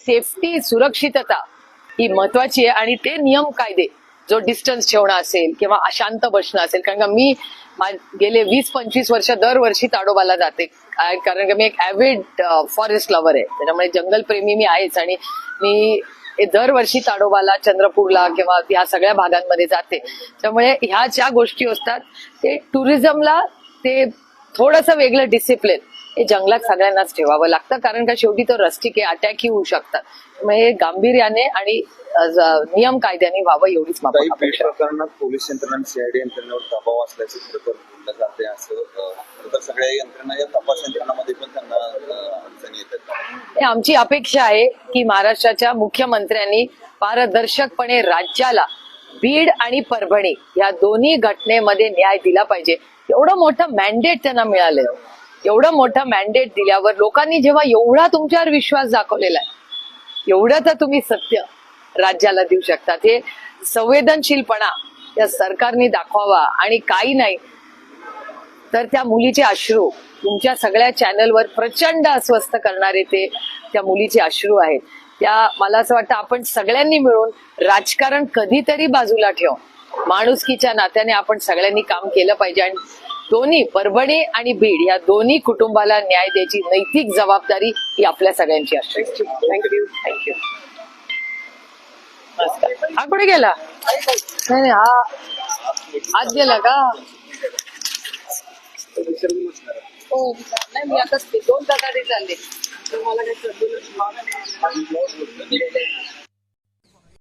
Safety सुरक्षितता ही महत्वाची आहे आणि ते नियम कायदे जो डिस्टन्स ठेवणं असेल किंवा अशांत बसणं असेल. कारण का मी मा- गेले वीस पंचवीस वर्ष दरवर्षी ताडोबाला जाते. कारण का मी एक ॲव्हिड फॉरेस्ट लवर आहे. त्याच्यामुळे जंगल प्रेमी मी आहेच आणि मी हे दरवर्षी ताडोबाला चंद्रपूरला किंवा ह्या सगळ्या भागांमध्ये जाते. त्यामुळे ह्या ज्या गोष्टी असतात ते टुरिझमला ते थोडंसं वेगळं डिसिप्लिन हे जंगलात सगळ्यांनाच ठेवावं लागतं कारण का शेवटी तो रस्टिक अटॅकही होऊ शकतात. त्यामुळे हे गांभीर्याने आणि नियम कायद्याने व्हावं एवढीच काही आहे. प्रकरणात पोलीस यंत्रणा सीआयडी यंत्रणेवर दबाव असल्याचे खरं तर बोललं जाते असं तर सगळ्या यंत्रणा या तपास यंत्रणामध्ये पण त्यांना अडचणी येतात. हे आमची अपेक्षा आहे की महाराष्ट्राच्या मुख्यमंत्र्यांनी पारदर्शकपणे राज्याला बीड आणि परभणी या दोन्ही घटनेमध्ये न्याय दिला पाहिजे. एवढं मोठं मॅन्डेट त्यांना मिळालं एवढं मोठं मॅन्डेट दिल्यावर लोकांनी जेव्हा एवढा तुमच्यावर विश्वास दाखवलेला आहे एवढं तर तुम्ही सत्य राज्याला देऊ शकता. हे संवेदनशीलपणा या सरकारने दाखवावा आणि काही नाही तर त्या मुलीचे अश्रू तुमच्या सगळ्या चॅनलवर प्रचंड अस्वस्थ करणारे ते त्या मुलीचे अश्रू आहेत. त्या मला असं वाटतं आपण सगळ्यांनी मिळून राजकारण कधीतरी बाजूला ठेवून माणुसकीच्या नात्याने आपण सगळ्यांनी काम केलं पाहिजे आणि दोन्ही परभणी आणि बीड या दोन्ही कुटुंबाला न्याय द्यायची नैतिक जबाबदारी ही आपल्या सगळ्यांची असते. थँक्यू थँक्यू हा कुठे गेला? नाही नाही हा आज गेला का? हो नाही मी आता दोन प्रकारे चालले. तर मला काही